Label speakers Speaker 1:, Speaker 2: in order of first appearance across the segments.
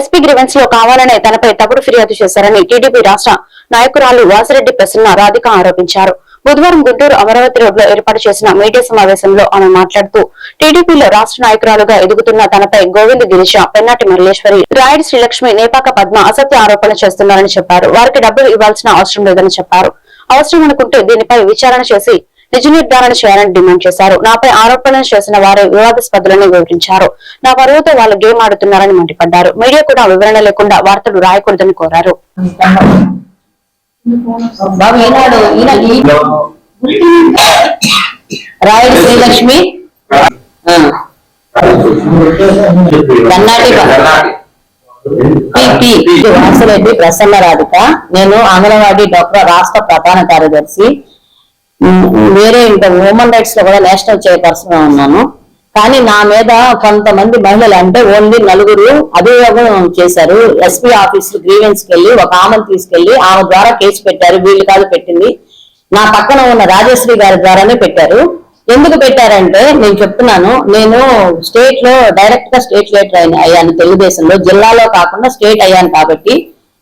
Speaker 1: SP గ్రివెన్స్లో కావాలనే తనపై తప్పుడు ఫిర్యాదు చేశారని టీడీపీ రాష్ట్ర నాయకురాలు వాసిరెడ్డి ప్రసన్న రాధిక ఆరోపించారు. బుధవారం గుంటూరు అమరావతి రోడ్లో ఏర్పాటు చేసిన మీడియా సమావేశంలో ఆమె మాట్లాడుతూ టీడీపీలో రాష్ట్ర నాయకురాలుగా ఎదుగుతున్న తనపై గోవింద్ గిరిజ పెన్నాటి మల్లేశ్వరి రాయుడు శ్రీలక్ష్మి నేపాక పద్మ అసత్య ఆరోపణ చేస్తున్నారని చెప్పారు. వారికి డబ్బులు ఇవ్వాల్సిన అవసరం లేదని చెప్పారు. అవసరం అనుకుంటే దీనిపై విచారణ చేసి నిజ నిర్ధారణ చేయాలని డిమాండ్ చేశారు. నాపై ఆరోపణలు చేసిన వారు వివాదాస్పదులని వివరించారు. నా పరువుతో వాళ్ళు గేమ్ ఆడుతున్నారని మండిపడ్డారు. మీడియా కూడా వివరణ లేకుండా వార్తలు రాయకూడదని కోరారు.
Speaker 2: బాబు శ్రీలక్ష్మి. కర్ణాటక. పి ప్రసన్న రాధిక. నేను అంగన్వాడీ డాక్టర్ రాష్ట్ర ప్రధాన కార్యదర్శి. వేరే ఇంకా హ్యూమన్ రైట్స్లో కూడా నేషనల్ చైర్పర్సన్గా ఉన్నాను. కానీ నా మీద కొంతమంది మహిళలు అంటే ఓన్లీ నలుగురు అభియోగం చేశారు. ఎస్పీ ఆఫీస్ గ్రీవెన్స్ వెళ్ళి ఒక ఆమెను తీసుకెళ్ళి ఆమె ద్వారా కేసు పెట్టారు. వీళ్ళు కాదు పెట్టింది. నా పక్కన ఉన్న రాజశ్రీ గారి ద్వారానే పెట్టారు. ఎందుకు పెట్టారంటే నేను చెప్తున్నాను. నేను స్టేట్లో డైరెక్ట్గా స్టేట్ లీడర్ అయిన అయ్యాను తెలుగుదేశంలో. జిల్లాలో కాకుండా స్టేట్ అయ్యాను కాబట్టి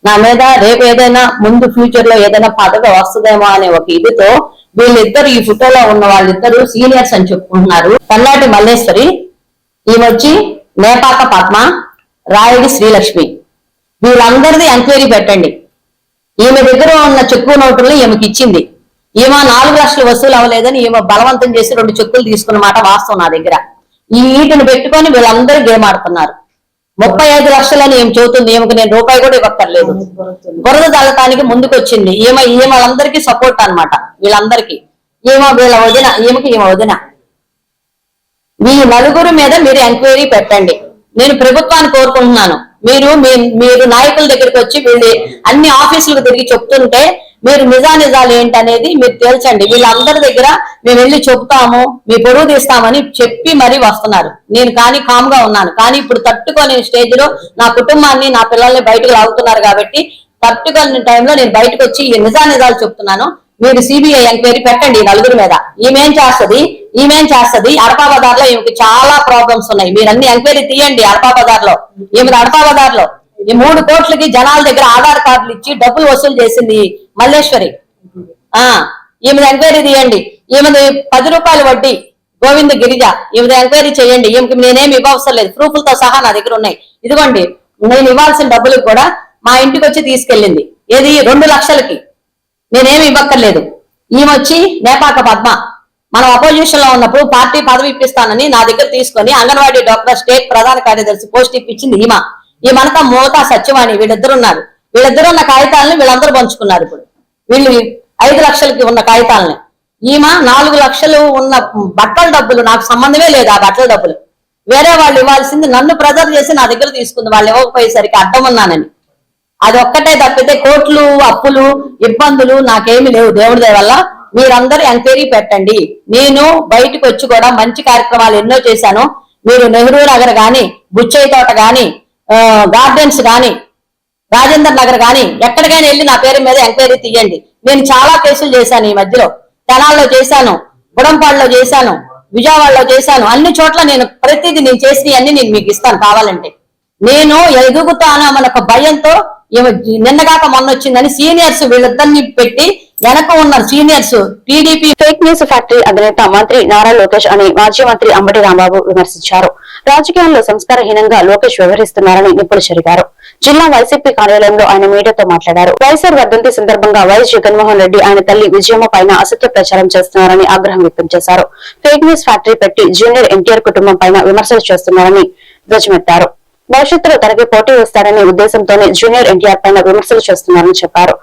Speaker 2: నా మీద రేపు ఏదైనా ముందు ఫ్యూచర్లో ఏదైనా పదవి వస్తుందేమో అనే ఒక ఇదితో వీళ్ళిద్దరు ఈ ఫోటోలో ఉన్న వాళ్ళిద్దరు సీనియర్స్ అని చెప్పుకుంటున్నారు. పల్లాటి మల్లేశ్వరి ఈమొచ్చి నేపాక పద్మ రాయుడి శ్రీలక్ష్మి. వీళ్ళందరిది ఎంక్వైరీ పెట్టండి. ఈమె దగ్గర ఉన్న చెక్కు నోటుల్ని ఈమెకి ఇచ్చింది. ఈమె నాలుగు లక్షలు వసూలు అవ్వలేదని ఈమె బలవంతం చేసి రెండు చెక్కులు తీసుకున్న మాట వాస్తవం నా దగ్గర. ఈ వీటిని పెట్టుకొని వీళ్ళందరూ గేమ్ ఆడుతున్నారు ముప్పై ఐదు లక్షలని ఏం చెబుతుంది ఈమెకు నేను రూపాయి కూడా ఇవ్వక్కర్లేదు. బురద చల్లటానికి ముందుకొచ్చింది. ఈమె ఈమె వాళ్ళందరికీ సపోర్ట్ అన్నమాట వీళ్ళందరికీ. ఈమె వీళ్ళ వదిన ఈమెకి ఈమె వదిన. మీ నలుగురు మీద మీరు ఎంక్వైరీ పెట్టండి. నేను ప్రభుత్వాన్ని కోరుకుంటున్నాను. మీరు మీ- మీరు నాయకుల దగ్గరికి వచ్చి వీళ్ళు అన్ని ఆఫీసులకు తిరిగి చెప్తుంటే మీరు నిజానిజాలు ఏంటనేది మీరు తేల్చండి. వీళ్ళందరి దగ్గర మేము వెళ్ళి చెప్తాము మీ పొరుగు తీస్తామని చెప్పి మరీ వస్తున్నారు. నేను కానీ కామ్గా ఉన్నాను. కానీ ఇప్పుడు తట్టుకోని స్టేజ్లో నా కుటుంబాన్ని నా పిల్లల్ని బయటకు లాగుతున్నారు కాబట్టి తట్టుకొని టైంలో నేను బయటకు వచ్చి ఈ నిజానిజాలు చెప్తున్నాను. మీరు సిబిఐ ఎంక్వైరీ పెట్టండి ఈ నలుగురి మీద. ఈమెం చేస్తుంది ఈమెం చేస్తుంది. అడపా బజార్లో ఈమెకి చాలా ప్రాబ్లమ్స్ ఉన్నాయి. మీరు అన్ని ఎంక్వైరీ తీయండి అడపా బజార్లో ఈమె అడపా బజార్లో ఈ మూడు కోట్లకి జనాల దగ్గర ఆధార్ కార్డులు ఇచ్చి డబ్బులు వసూలు చేసింది మల్లేశ్వరి. ఆ ఈమె ఎంక్వైరీ తీయండి. ఈమెది పది రూపాయలు వడ్డీ గోవింద్ గిరిజ. ఈమెది ఎంక్వైరీ చేయండి. ఈమెకి నేనేమి ఇవ్వవసరం లేదు. ప్రూఫ్లతో సహా నా దగ్గర ఉన్నాయి. ఇదిగోండి నేను ఇవ్వాల్సిన డబ్బులకు కూడా మా ఇంటికి వచ్చి తీసుకెళ్ళింది. ఏది? రెండు లక్షలకి. నేనేమి ఇవ్వక్కర్లేదు. ఈమె వచ్చి నేపాక పద్మ మనం అపోజిషన్లో ఉన్నప్పుడు పార్టీ పదవి ఇప్పిస్తానని నా దగ్గర తీసుకొని అంగన్వాడీ డాక్టర్ స్టేట్ ప్రధాన కార్యదర్శి పోస్ట్ ఇప్పించింది ఈమా. ఈ మనత మోతా సత్యవాణి. వీళ్ళిద్దరు ఉన్నారు. వీళ్ళిద్దరు ఉన్న కాగితాలని వీళ్ళందరూ పంచుకున్నారు ఇప్పుడు. వీళ్ళు ఐదు లక్షలకి ఉన్న కాగితాలని. ఈమె నాలుగు లక్షలు ఉన్న బట్టల డబ్బులు నాకు సంబంధమే లేదు ఆ బట్టల డబ్బులు. వేరే వాళ్ళు ఇవ్వాల్సింది నన్ను ప్రెజర్ చేసి నా దగ్గర తీసుకుంది. వాళ్ళు ఇవ్వకపోయేసరికి అడ్డం ఉన్నానని. అది ఒక్కటే తప్పితే కోట్లు అప్పులు ఇబ్బందులు నాకేమీ లేవు. దేవుడి వల్ల మీరందరూ ఎంక్వైరీ పెట్టండి. నేను బయటకు వచ్చి కూడా మంచి కార్యక్రమాలు ఎన్నో చేశాను. మీరు నెహ్రూ నగర్ గాని బుచ్చయ్య తోట గాని గార్డెన్స్ కానీ రాజేందర్ నగర్ కానీ ఎక్కడికైనా వెళ్ళి నా పేరు మీద ఎంక్వైరీ తీయండి. నేను చాలా కేసులు చేశాను ఈ మధ్యలో. తెనాల్లో చేశాను గుడంపాడులో చేశాను విజయవాడలో చేశాను. అన్ని చోట్ల నేను ప్రతిదీ నేను చేసినవి అన్ని నేను మీకు ఇస్తాను కావాలంటే. నేను ఎదుగుతాను మన ఒక భయంతో నిన్నగాక మొన్న వచ్చిందని సీనియర్స్ వీళ్ళిద్దరిని పెట్టి వెనక ఉన్న seniors TDP
Speaker 1: fake news factory అధినేత మంత్రి నారా లోకేష్ అని మాజీ మంత్రి అంబటి రాంబాబు విమర్శించారు. రాజకీయాల్లో సంస్కారహీనంగా లోకేష్ వ్యవహరిస్తున్నారని నిపుణులు చెరిగారు. జిల్లా వైసీపీ కార్యాలయంలో ఆయన మీడియాతో మాట్లాడారు. వైఎస్ఆర్ వర్ధంతి సందర్భంగా వైఎస్ జగన్మోహన్ రెడ్డి ఆయన తల్లి విజయమ్మ పైన అసత్య ప్రచారం చేస్తున్నారని ఆగ్రహం వ్యక్తం చేశారు. ఫేక్ న్యూస్ ఫ్యాక్టరీ పెట్టి జూనియర్ ఎన్టీఆర్ కుటుంబం పైన విమర్శలు చేస్తున్నారని ధ్వజమెత్తారు. భవిష్యత్తులో తనకి పోటీ వస్తాడనే ఉద్దేశంతోనే జూనియర్ ఎన్టీఆర్ పైన విమర్శలు చేస్తున్నారని చెప్పారు.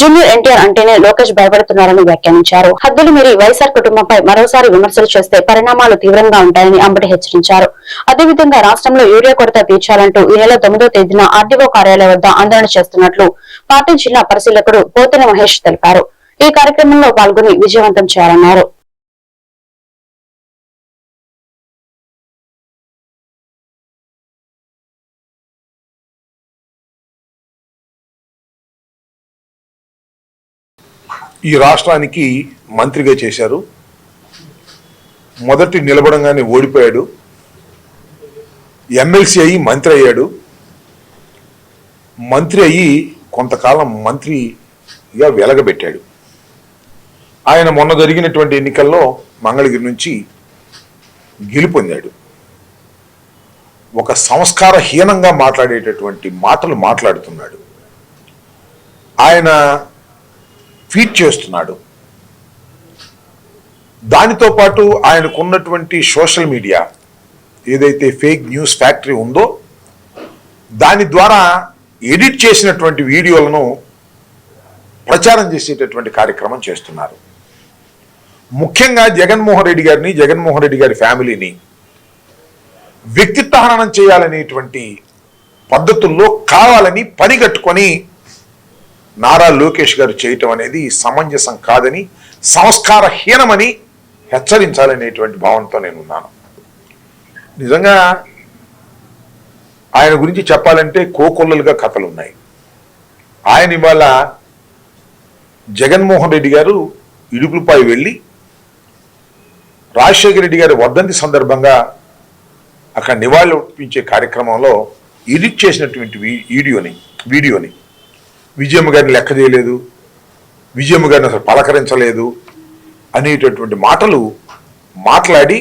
Speaker 1: జూనియర్ ఎన్టీఆర్ అంటేనే లోకేష్ భయపడుతున్నారని వ్యాఖ్యానించారు. హద్దులు మీరి వైఎస్ఆర్ కుటుంబంపై మరోసారి విమర్శలు చేస్తే పరిణామాలు తీవ్రంగా ఉంటాయని అంబటి హెచ్చరించారు. అదేవిధంగా రాష్ట్రంలో యూరియా కొరత తీర్చాలంటూ ఈ నెల తొమ్మిదో తేదీన ఆర్డీఓ కార్యాలయం వద్ద ఆందోళన చేస్తున్నట్లు పార్టీ జిల్లా పరిశీలకుడు పోతిన మహేష్ తెలిపారు. ఈ కార్యక్రమంలో పాల్గొని విజయవంతం చేయాలన్నారు.
Speaker 3: ఈ రాష్ట్రానికి మంత్రిగా చేశారు. మొదటి నిలబడంగానే ఓడిపోయాడు. ఎమ్మెల్సీ అయ్యి మంత్రి అయ్యాడు. మంత్రి అయ్యి కొంతకాలం మంత్రిగా వెలగబెట్టాడు. ఆయన మొన్న జరిగినటువంటి ఎన్నికల్లో మంగళగిరి నుంచి గెలుపొందాడు ఒక సంస్కారహీనంగా మాట్లాడేటటువంటి మాటలు మాట్లాడుతున్నాడు. ఆయన ఫీట్ చేస్తున్నాడు. దానితో పాటు ఆయనకున్నటువంటి సోషల్ మీడియా ఏదైతే ఫేక్ న్యూస్ ఫ్యాక్టరీ ఉందో దాని ద్వారా ఎడిట్ చేసినటువంటి వీడియోలను ప్రచారం చేసేటటువంటి కార్యక్రమం చేస్తున్నారు. ముఖ్యంగా జగన్మోహన్ రెడ్డి గారిని జగన్మోహన్ రెడ్డి గారి ఫ్యామిలీని వ్యక్తిత్వహననం చేయాలనేటువంటి పద్ధతుల్లో కావాలని పనిగట్టుకొని నారా లోకేష్ గారు చేయటం అనేది సమంజసం కాదని సంస్కారహీనమని హెచ్చరించాలనేటువంటి భావంతో నేను ఉన్నాను నిజంగా ఆయన గురించి చెప్పాలంటే కోకొల్లలుగా కథలు ఉన్నాయి ఆయన ఇవాళ జగన్మోహన్ రెడ్డి గారు ఇడుపులపై వెళ్ళి రాజశేఖర రెడ్డి గారి వర్ధంతి సందర్భంగా అక్కడ నివాళులు అర్పించే కార్యక్రమంలో ఎడిట్ చేసినటువంటి వీడియోని వీడియోని విజయమ్మ గారిని లెక్క చేయలేదు విజయమ్మ గారిని అసలు పలకరించలేదు అనేటటువంటి మాటలు మాట్లాడి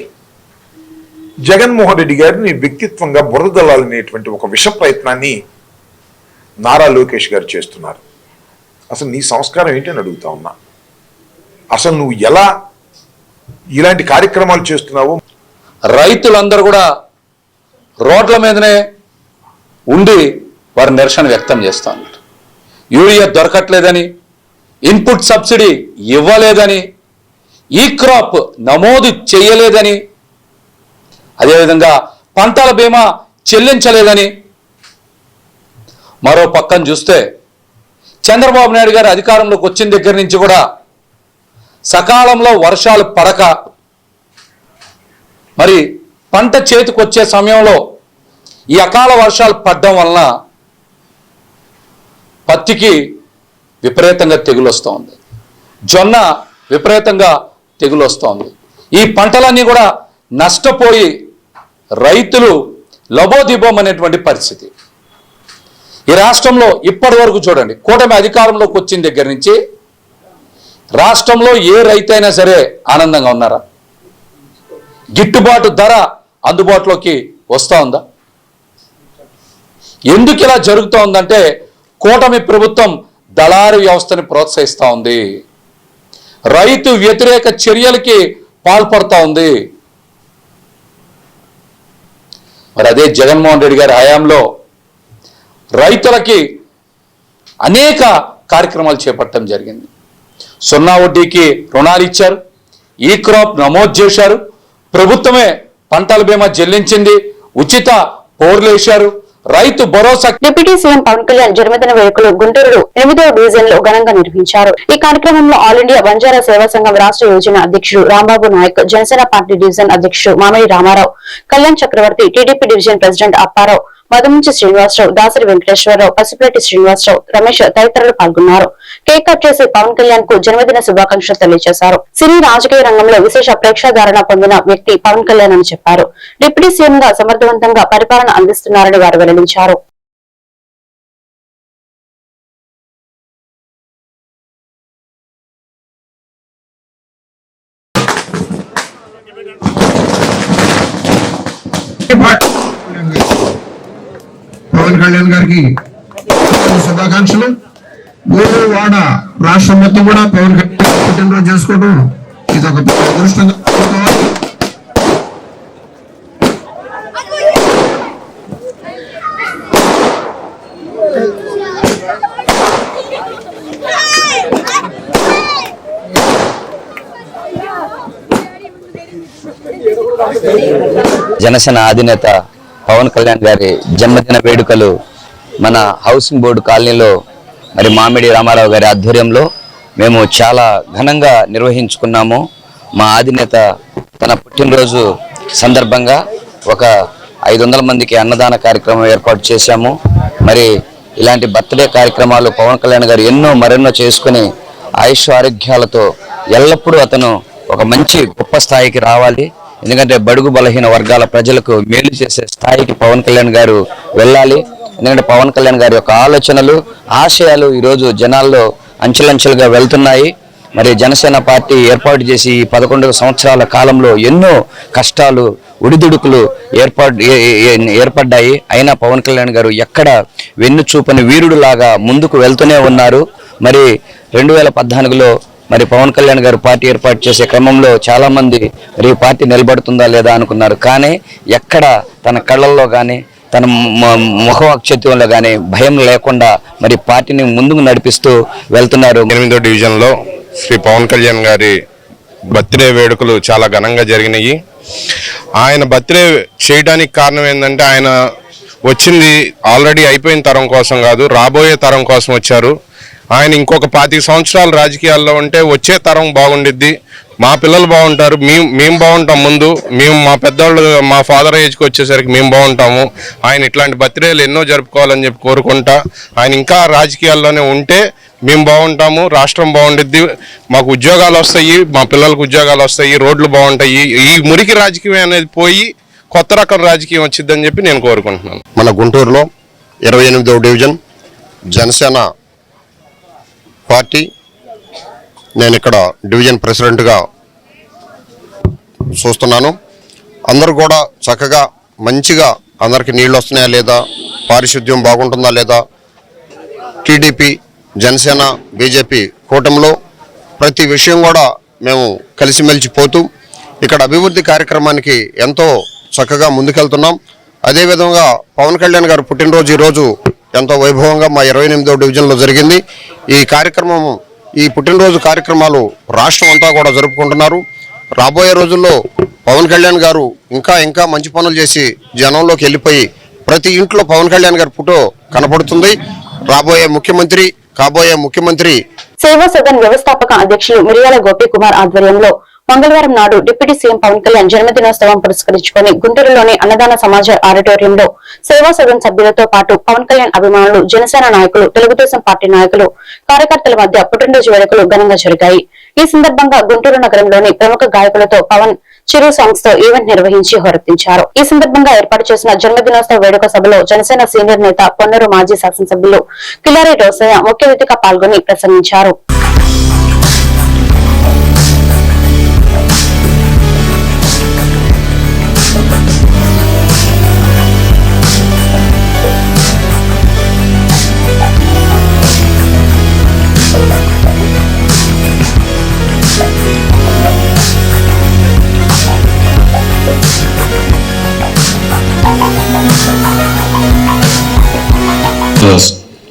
Speaker 3: జగన్మోహన్ రెడ్డి గారిని వ్యక్తిత్వంగా బురదలాలనేటువంటి ఒక విష ప్రయత్నాన్ని నారా లోకేష్ గారు చేస్తున్నారు. అసలు నీ సంస్కారం ఏంటి అని అడుగుతా ఉన్నా. అసలు నువ్వు ఎలా ఇలాంటి కార్యక్రమాలు చేస్తున్నావు?
Speaker 4: రైతులందరూ కూడా రోడ్ల మీదనే ఉండి వారి నిరసన వ్యక్తం చేస్తూ ఉన్నారు. యూరియా దొరకట్లేదని ఇన్పుట్ సబ్సిడీ ఇవ్వలేదని ఈ క్రాప్ నమోదు చేయలేదని అదేవిధంగా పంటల బీమా చెల్లించలేదని. మరో పక్కన చూస్తే చంద్రబాబు నాయుడు గారు అధికారంలోకి వచ్చిన దగ్గర నుంచి కూడా సకాలంలో వర్షాలు పడక మరి పంట చేతికొచ్చే సమయంలో ఈ అకాల వర్షాలు పడడం వలన పత్తికి విపరీతంగా తెగులు వస్తూ ఉంది జొన్న విపరీతంగా తెగులు వస్తూ ఉంది ఈ పంటలన్నీ కూడా నష్టపోయి రైతులు లబోదిబోం అనేటువంటి పరిస్థితి. ఈ రాష్ట్రంలో ఇప్పటి వరకు చూడండి కూటమి అధికారంలోకి వచ్చిన దగ్గర నుంచి రాష్ట్రంలో ఏ రైతైనా సరే ఆనందంగా ఉన్నారా? గిట్టుబాటు ధర అందుబాటులోకి వస్తూ ఉందా ఎందుకు ఇలా జరుగుతూ ఉందంటే కూటమి ప్రభుత్వం దళారు వ్యవస్థని ప్రోత్సహిస్తూ ఉంది. రైతు వ్యతిరేక చర్యలకి పాల్పడుతూ ఉంది. మరి అదే జగన్మోహన్ రెడ్డి గారి హయాంలో రైతులకి అనేక కార్యక్రమాలు చేపట్టడం జరిగింది. సున్నా వడ్డీకి రుణాలు ఇచ్చారు. ఈ క్రాప్ నమోదు చేశారు. ప్రభుత్వమే పంటల బీమా చెల్లించింది. ఉచిత పోర్లు వేశారు. రైతు భరోసా
Speaker 1: డిప్యూటీ సీఎం పవన్ కళ్యాణ్ జన్మదిన వేడుకలు గుంటూరు ఎనిమిదవ డివిజన్లో ఘనంగా నిర్వహించారు. ఈ కార్యక్రమంలో ఆల్ ఇండియా బంజారా సేవా సంఘం రాష్ట్ర యోజన అధ్యక్షుడు రాంబాబు నాయక్ జనసేన పార్టీ డివిజన్ అధ్యక్షుడు Mamidi Ramarao Kalyan Chakravarthi TDP division president Apparao Madamunchi Srinivasarao Dasari Venkateswararao Pasipeti Srinivasarao Ramesh తదితరులు పాల్గొన్నారు. కేక్ కట్ చేసి పవన్ కళ్యాణ్కు జన్మదిన శుభాకాంక్షలు తెలియజేశారు. సినీ రాజకీయ రంగంలో విశేష ప్రేక్షాధారణ పొందిన వ్యక్తి పవన్ కళ్యాణ్ అని చెప్పారు. డిప్యూటీ సీఎం గా సమర్థవంతంగా పరిపాలన అందిస్తున్నారని వారు వెల్లడించారు
Speaker 5: పవన్ కళ్యాణ్ గారికి శుభాకాంక్షలు. గోవాడ రాష్ట్రం మొత్తం కూడా పవన్ కళ్యాణ్ పుట్టినరోజు చేసుకోవడం ఇది ఒక అదృష్టంగా
Speaker 6: జనసేన అధినేత పవన్ కళ్యాణ్ గారి జన్మదిన వేడుకలు మన హౌసింగ్ బోర్డు కాలనీలో మరి మామిడి రామారావు గారి ఆధ్వర్యంలో మేము చాలా ఘనంగా నిర్వహించుకున్నాము. మా అధినేత తన పుట్టినరోజు సందర్భంగా ఒక ఐదు వందల మందికి అన్నదాన కార్యక్రమం ఏర్పాటు చేశాము. మరి ఇలాంటి బర్త్డే కార్యక్రమాలు పవన్ కళ్యాణ్ గారు ఎన్నో మరెన్నో చేసుకుని ఆయుష్ ఆరోగ్యాలతో ఎల్లప్పుడూ అతను ఒక మంచి గొప్ప స్థాయికి రావాలి. ఎందుకంటే బడుగు బలహీన వర్గాల ప్రజలకు మేలు చేసే స్థాయికి పవన్ కళ్యాణ్ గారు వెళ్ళాలి. ఎందుకంటే పవన్ కళ్యాణ్ గారి యొక్క ఆలోచనలు ఆశయాలు ఈరోజు జనాల్లో అంచెలంచెలుగా వెళ్తున్నాయి. మరి జనసేన పార్టీ ఏర్పాటు చేసి ఈ పదకొండు సంవత్సరాల కాలంలో ఎన్నో కష్టాలు ఉడిదుడుకులు ఏర్పాటు ఏర్పడ్డాయి. అయినా పవన్ కళ్యాణ్ గారు ఎక్కడ వెన్ను చూపని వీరుడులాగా ముందుకు వెళ్తూనే ఉన్నారు. మరి రెండు వేల పద్నాలుగులో మరి పవన్ కళ్యాణ్ గారు పార్టీ ఏర్పాటు చేసే క్రమంలో చాలా మంది మరి ఈ పార్టీ నిలబడుతుందా లేదా అనుకున్నారు. కానీ ఎక్కడ తన కళ్ళల్లో కానీ తన ముఖవాక్షత్యంలో కానీ భయం లేకుండా మరి పార్టీని ముందుకు నడిపిస్తూ వెళ్తున్నారు.
Speaker 7: ఎనిమిదో డివిజన్లో శ్రీ పవన్ కళ్యాణ్ గారి బర్త్డే వేడుకలు చాలా ఘనంగా జరిగినాయి. ఆయన బర్త్డే చేయడానికి కారణం ఏంటంటే ఆయన వచ్చింది ఆల్రెడీ అయిపోయిన తరం కోసం కాదు రాబోయే తరం కోసం వచ్చారు. ఆయన ఇంకొక పాతిక సంవత్సరాలు రాజకీయాల్లో ఉంటే వచ్చే తరం బాగుండిద్ది. మా పిల్లలు బాగుంటారు. మేము మేము బాగుంటాం ముందు. మేము మా పెద్దవాళ్ళు మా ఫాదర్ ఏజ్కి వచ్చేసరికి మేము బాగుంటాము. ఆయన ఇట్లాంటి బర్త్డేలు ఎన్నో జరుపుకోవాలని చెప్పి కోరుకుంటా. ఆయన ఇంకా రాజకీయాల్లోనే ఉంటే మేము బాగుంటాము రాష్ట్రం బాగుండిద్ది. మాకు ఉద్యోగాలు వస్తాయి మా పిల్లలకు ఉద్యోగాలు వస్తాయి రోడ్లు బాగుంటాయి. ఈ మురికి రాజకీయం అనేది పోయి కొత్త రకం రాజకీయం వచ్చిందని చెప్పి నేను కోరుకుంటున్నాను.
Speaker 8: మన గుంటూరులో ఇరవై ఎనిమిదవ డివిజన్ జనసేన పార్టీ. నేను ఇక్కడ డివిజన్ ప్రెసిడెంట్గా చూస్తున్నాను. అందరూ కూడా చక్కగా మంచిగా అందరికీ నీళ్ళు వస్తున్నాయా లేదా? పారిశుద్ధ్యం బాగుంటుందా లేదా? టీడీపీ జనసేన బీజేపీ కూటమిలో ప్రతి విషయం కూడా మేము కలిసిమెలిసిపోతూ ఇక్కడ అభివృద్ధి కార్యక్రమానికి ఎంతో చక్కగా ముందుకెళ్తున్నాం. అదేవిధంగా పవన్ కళ్యాణ్ గారు పుట్టినరోజు ఈరోజు ఎంతో వైభవంగా మా ఇరవై ఎనిమిదవ డివిజన్లో జరిగింది. ఈ కార్యక్రమం ఈ పుట్టినరోజు కార్యక్రమాలు రాష్ట్రం అంతా కూడా జరుపుకుంటున్నారు. రాబోయే రోజుల్లో పవన్ కళ్యాణ్ గారు ఇంకా ఇంకా మంచి పనులు చేసి జనంలోకి వెళ్ళిపోయి ప్రతి ఇంట్లో పవన్ కళ్యాణ్ గారి ఫోటో కనపడుతుంది. రాబోయే ముఖ్యమంత్రి కాబోయే ముఖ్యమంత్రి
Speaker 1: సేవా సదన్ వ్యవస్థాపక అధ్యక్షులు మిరియాల గోపీకుమార్ ఆధ్వర్యంలో మంగళవారం నాడు డిప్యూటీ సీఎం పవన్ కళ్యాణ్ జన్మదినోత్సవం పురస్కరించుకొని గుంటూరులోని అన్నదాన సమాజ ఆడిటోరియంలో సేవా సదన్ సభ్యులతో పాటు పవన్ కళ్యాణ్ అభిమానులు జనసేన నాయకులు తెలుగుదేశం పార్టీ నాయకులు కార్యకర్తల మధ్య పుట్టినరోజు వేడుకలు ఘనంగా జరిగాయి. ఈ సందర్భంగా గుంటూరు నగరంలోని ప్రముఖ గాయకులతో పవన్ చిరు సాంగ్స్తో ఈవెంట్ నిర్వహించి హోరెత్తించారు. ఈ సందర్భంగా ఏర్పాటు చేసిన జన్మదినోత్సవ వేడుక సభలో జనసేన సీనియర్ నేత పొన్నూరు మాజీ శాసనసభ్యులు కిలారి రోసయ్య ముఖ్య అతిథిగా పాల్గొని ప్రసంగించారు.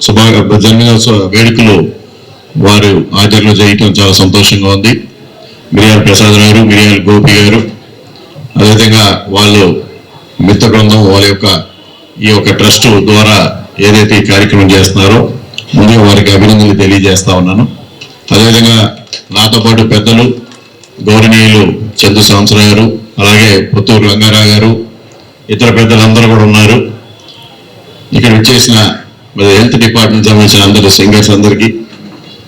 Speaker 9: శుభా జన్మదినోత్సవ వేడుకలు వారు హాజరులో చేయటం చాలా సంతోషంగా ఉంది. మిరియాల ప్రసాద్ గారు మిరియాల గోపి గారు అదేవిధంగా వాళ్ళు మిత్ర బృందం వాళ్ళ యొక్క ఈ యొక్క ట్రస్ట్ ద్వారా ఏదైతే ఈ కార్యక్రమం చేస్తున్నారో ముందుగా వారికి అభినందనలు తెలియజేస్తా ఉన్నాను. అదేవిధంగా నాతో పాటు పెద్దలు గౌరవనీయులు చందు సాంసరావు గారు అలాగే పుత్తూరు రంగారావు గారు ఇతర పెద్దలందరూ కూడా ఉన్నారు. ఇక్కడ వచ్చేసిన మరి హెల్త్ డిపార్ట్మెంట్ సంబంధించిన అందరు సింగర్స్ అందరికీ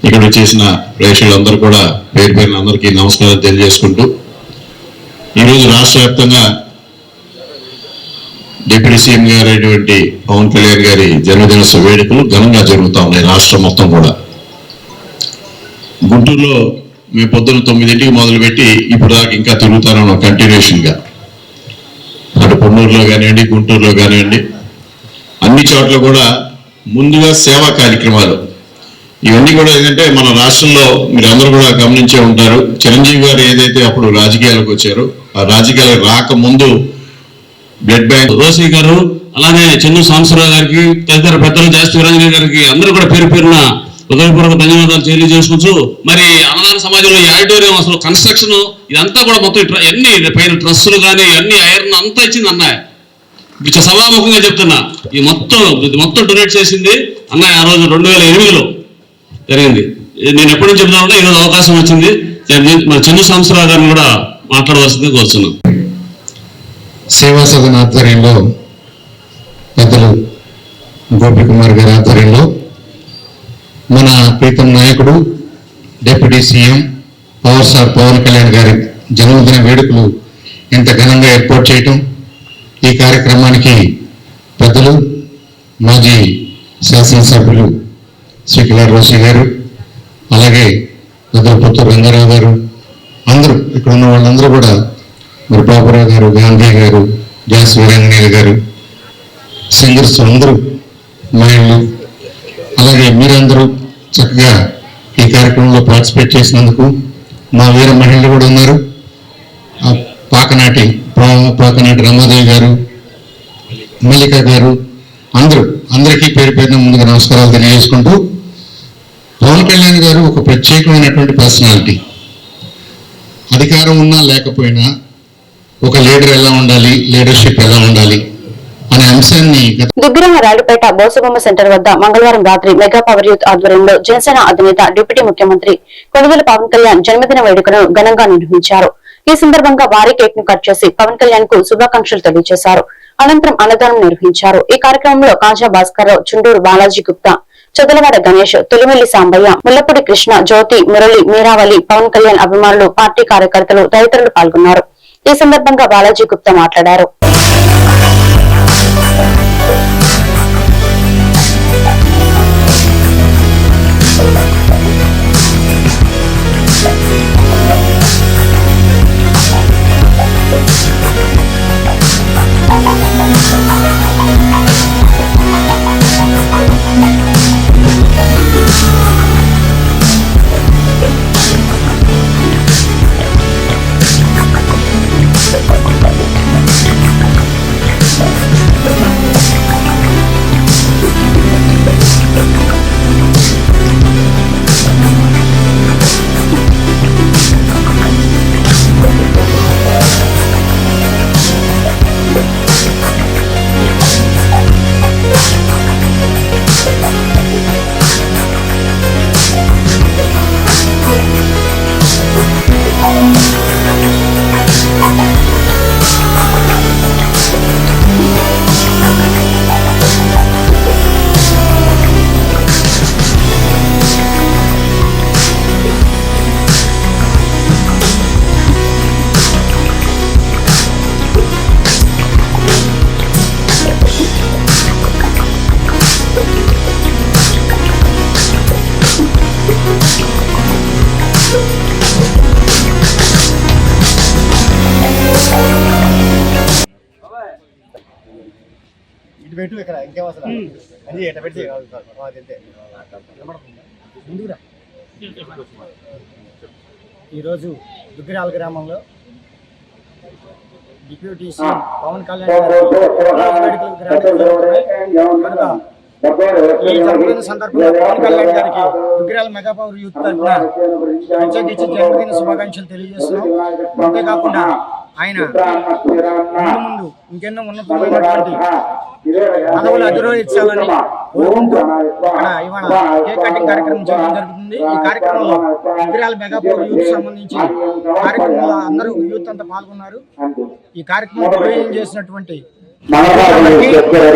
Speaker 9: ఇక్కడ వచ్చేసిన ప్రేక్షకులందరూ కూడా పేరు పేరున అందరికీ నమస్కారం తెలియజేసుకుంటూ ఈరోజు రాష్ట్ర వ్యాప్తంగా డిప్యూటీ సీఎం గారైనటువంటి పవన్ కళ్యాణ్ గారి జన్మదినోత్సవ వేడుకలు ఘనంగా జరుగుతూ ఉన్నాయి రాష్ట్రం మొత్తం కూడా. గుంటూరులో మేము పొద్దున్న తొమ్మిదింటికి మొదలుపెట్టి ఇప్పుడు దాకా ఇంకా తిరుగుతానే ఉన్నాం కంటిన్యూషన్గా. అటు పొన్నూరులో కానివ్వండి గుంటూరులో కానివ్వండి అన్ని చోట్ల కూడా ముందుగా సేవా కార్యక్రమాలు. ఇవన్నీ కూడా ఏంటంటే మన రాష్ట్రంలో మీరు అందరూ కూడా గమనించే ఉంటారు. చిరంజీవి గారు ఏదైతే అప్పుడు రాజకీయాలకు వచ్చారో ఆ రాజకీయాలకు రాకముందు బ్లడ్ బ్యాంక్
Speaker 10: రోసి గారు అలానే చెన్ను సాంబశివరావు గారికి తదితర పెద్దలు జాస్తి వీరంజనేయ గారికి అందరూ కూడా పేరు పేరున హృదయపూర్వక ధన్యవాదాలు తెలియజేసుకోవచ్చు మరి అన్నదాన సమాజంలో ఈ ఆడిటోరియం అసలు కన్స్ట్రక్షన్ ఇదంతా కూడా మొత్తం ఇట్లా అన్ని పైన ట్రస్సులు కానీ అన్ని ఐరన్ అంతా ఇచ్చింది అన్నాయి ఇప్పుడు సభాముఖంగా చెప్తున్నా. ఈ మొత్తం ఇది మొత్తం డొనేట్ చేసింది అన్నయ్య ఆ రోజు రెండు వేల ఎనిమిదిలో జరిగింది. నేను ఎప్పటి నుంచి చెప్తున్నా ఈరోజు అవకాశం వచ్చింది. మన చందు సంవత్సరాల గారిని కూడా మాట్లాడవలసింది కోరుతున్నాను
Speaker 11: సేవా సదన ఆధ్వర్యంలో పెద్దలు గోపికుమార్ గారి ఆధ్వర్యంలో మన ప్రీతం నాయకుడు deputy CM power sir Pawan Kalyan గారి జన్మదిన వేడుకలు ఇంత ఘనంగా ఏర్పాటు చేయటం ఈ కార్యక్రమానికి పెద్దలు మాజీ శాసనసభ్యులు శ్రీ కిలార్ రోషి గారు అలాగే పెద్దల పుత్తూరు రంగారావు గారు అందరూ ఇక్కడ ఉన్న వాళ్ళందరూ కూడా మరి బాబురావు గారు గాంధీ గారు జాస్ వీరంగనీయులు గారు సింగర్స్ అందరూ మహిళలు అలాగే మీరందరూ చక్కగా ఈ కార్యక్రమంలో పార్టిసిపేట్ చేసినందుకు మా వీర మహిళలు కూడా ఉన్నారు. ఆ పాకనాటి పాకనాటి రమాదేవి గారు మల్లిక గారు అందరూ అందరికీ పేరు పేరున ముందుగా నమస్కారాలు తెలియజేసుకుంటూ పవన్ కళ్యాణ్ గారు ఒక ప్రత్యేకమైనటువంటి పర్సనాలిటీ. అధికారం ఉన్నా లేకపోయినా ఒక లీడర్ ఎలా ఉండాలి లీడర్షిప్ ఎలా ఉండాలి అనే అంశాన్ని గత
Speaker 1: దుగ్గిరామ బోసబొమ్మ సెంటర్ వద్ద మంగళవారం రాత్రి మెగా పవర్ యూత్ ఆధ్వర్యంలో జనసేన అధినేత డిప్యూటీ ముఖ్యమంత్రి కొనుగోలు పవన్ కళ్యాణ్ జన్మదిన వేడుకలను ఘనంగా నిర్వహించారు. ఈ సందర్భంగా వారి కేక్ను కట్ చేసి పవన్ కళ్యాణ్కు శుభాకాంక్షలు తెలియజేశారు. అనంతరం అన్నదానం నిర్వహించారు. ఈ కార్యక్రమంలో కాజా భాస్కర్ రావు చుండూరు బాలాజీ గుప్తా చదలవాడ గణేష్ తొలిమెల్లి సాంబయ్య ముల్లపూడి కృష్ణ జ్యోతి మురళి మీరావళి పవన్ కళ్యాణ్ అభిమానులు పార్టీ కార్యకర్తలు తదితరులు పాల్గొన్నారు. ఈ సందర్భంగా బాలాజీ గుప్తా మాట్లాడారు.
Speaker 12: ఇంకేం అసలు అది ఎట్ట పెడితే అంతే ముందుకురా ఈరోజు దుగ్గిరాల గ్రామంలో డిప్యూటీ సీఎం పవన్ కళ్యాణ్ ఈ జన్మదిన సందర్భంగా పవన్ కళ్యాణ్ గారికి దుగ్గిరాల మెగా పవర్ యూత్ తరఫున ప్రత్యేకించి జన్మదిన శుభాకాంక్షలు తెలియజేస్తున్నాం. అంతేకాకుండా ఆయన ముందు ఇంకెన్నో ఉన్నతమైనటువంటి పదవులు అధిరోహించాలని కోరుకుంటూ ఇక్కడ ఇవాళ కేక్ కటింగ్ కార్యక్రమం చేయడం జరుగుతుంది. ఈ కార్యక్రమంలో విగ్రహాల మెగాపూర్ యూత్ సంబంధించి కార్యక్రమంలో అందరూ యూత్ అంతా పాల్గొన్నారు. ఈ కార్యక్రమం దిగ్విజయం చేసినటువంటి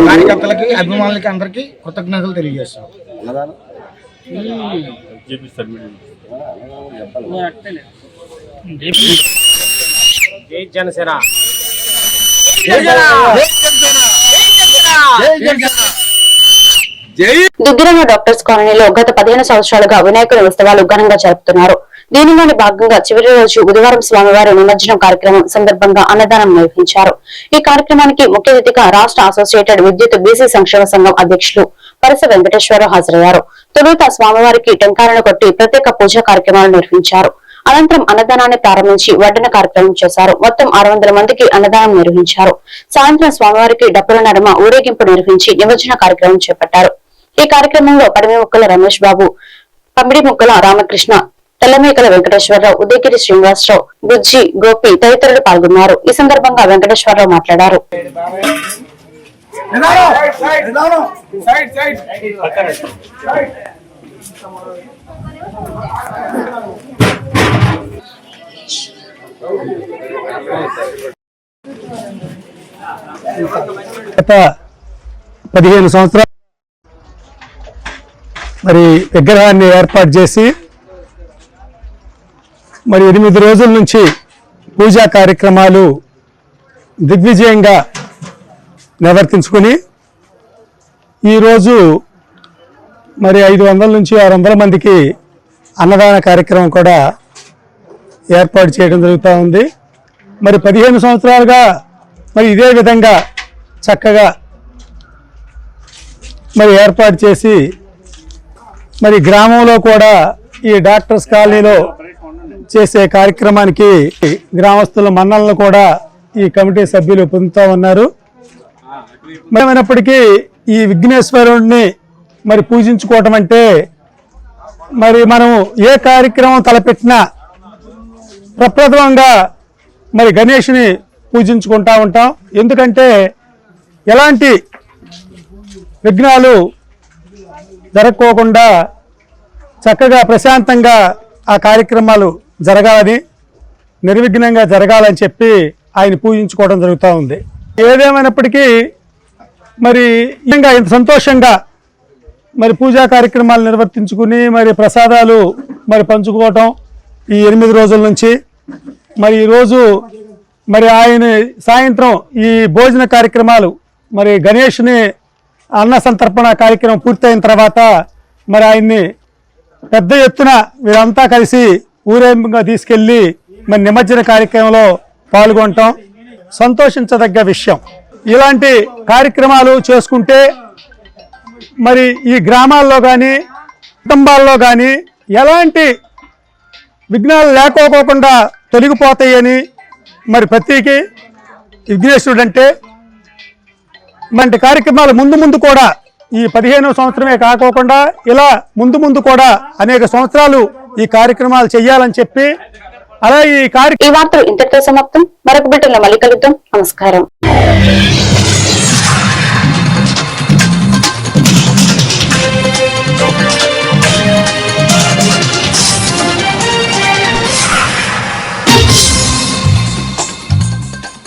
Speaker 12: కార్యకర్తలకి అభిమానులకి అందరికీ కృతజ్ఞతలు తెలియజేస్తాం జై జనసేన.
Speaker 1: దుగ్గిరామ డాక్టర్స్ కాలనీలో గత పదిహేను సంవత్సరాలుగా వినాయకుడి ఉత్సవాలు ఘనంగా జరుపుతున్నారు. దీనిలోని భాగంగా చివరి రోజు బుధవారం స్వామివారి నిమజ్జనం కార్యక్రమం సందర్భంగా అన్నదానం నిర్వహించారు. ఈ కార్యక్రమానికి ముఖ్య అతిథిగా రాష్ట్ర అసోసియేటెడ్ విద్యుత్ బీసీ సంక్షేమ సంఘం అధ్యక్షులు పరస వెంకటేశ్వరరావు హాజరయ్యారు. తొలుత స్వామివారికి టెంకాయలను కొట్టి ప్రత్యేక పూజా కార్యక్రమాలు నిర్వహించారు. అనంతరం అన్నదానాన్ని ప్రారంభించి వడ్డన కార్యక్రమం చేశారు. మొత్తం ఆరు వందల మందికి అన్నదానం నిర్వహించారు. సాయంత్రం స్వామివారికి డప్పుల నడమ ఊరేగింపు నిర్వహించి నిమజ్జన కార్యక్రమం చేపట్టారు. ఈ కార్యక్రమంలో పడిమి ముక్కల రమేష్ బాబు పంబిడి ముక్కల రామకృష్ణ తెల్లమేకల వెంకటేశ్వరరావు ఉదయగిరి శ్రీనివాసరావు బుజ్జి గోపి తదితరులు పాల్గొన్నారు. ఈ సందర్భంగా వెంకటేశ్వరరావు మాట్లాడారు.
Speaker 12: గత పదిహేను సంవత్సరాలు మరి విగ్రహాన్ని ఏర్పాటు చేసి మరి ఎనిమిది రోజుల నుంచి పూజా కార్యక్రమాలు దిగ్విజయంగా నిర్వర్తించుకుని
Speaker 13: ఈరోజు మరి ఐదు వందల నుంచి ఆరు వందల మందికి అన్నదాన కార్యక్రమం కూడా ఏర్పాటు చేయడం జరుగుతూ ఉంది. మరి పదిహేను సంవత్సరాలుగా మరి ఇదే విధంగా చక్కగా మరి ఏర్పాటు చేసి మరి గ్రామంలో కూడా ఈ డాక్టర్స్ కాలనీలో చేసే కార్యక్రమానికి గ్రామస్తుల మన్నలను కూడా ఈ కమిటీ సభ్యులు పొందుతూ ఉన్నారు. మరి అయినప్పటికీ ఈ విఘ్నేశ్వరుణ్ణి మరి పూజించుకోవటం అంటే మరి మనం ఏ కార్యక్రమం తలపెట్టినా ప్రప్రథమంగా మరి గణేష్ని పూజించుకుంటా ఉంటాం. ఎందుకంటే ఎలాంటి విఘ్నాలు జరగకోకుండా చక్కగా ప్రశాంతంగా ఆ కార్యక్రమాలు జరగాలని నిర్విఘ్నంగా జరగాలని చెప్పి ఆయన పూజించుకోవడం జరుగుతూ ఉంది. ఏదేమైనప్పటికీ మరి ఇంకా ఇంత సంతోషంగా మరి పూజా కార్యక్రమాలు నిర్వర్తించుకుని మరి ప్రసాదాలు మరి పంచుకోవటం ఈ ఎనిమిది రోజుల నుంచి మరి ఈరోజు మరి ఆయన సాయంత్రం ఈ భోజన కార్యక్రమాలు మరి గణేష్ని అన్న సంతర్పణ కార్యక్రమం పూర్తయిన తర్వాత మరి ఆయన్ని పెద్ద ఎత్తున వీరంతా కలిసి ఊరేగింపుగా తీసుకెళ్ళి మరి నిమజ్జన కార్యక్రమంలో పాల్గొనటం సంతోషించదగ్గ విషయం. ఇలాంటి కార్యక్రమాలు చేసుకుంటే మరి ఈ గ్రామాల్లో కానీ కుటుంబాల్లో కానీ ఎలాంటి విఘ్నాలు లేకపోకుండా తొలగిపోతాయని మరి ప్రతీకి విఘ్నేశ్వరుడు అంటే ఇలాంటి కార్యక్రమాలు ముందు ముందు కూడా ఈ పదిహేనవ సంవత్సరమే కాకోకుండా ఇలా ముందు ముందు కూడా అనేక సంవత్సరాలు ఈ కార్యక్రమాలు చేయాలని చెప్పి అలా ఈ కార్యక్రమం
Speaker 1: ఈ ఇంతటితో సమాప్తం. మరొక బిడ్డలో మళ్ళీ కలుద్దాం. నమస్కారం.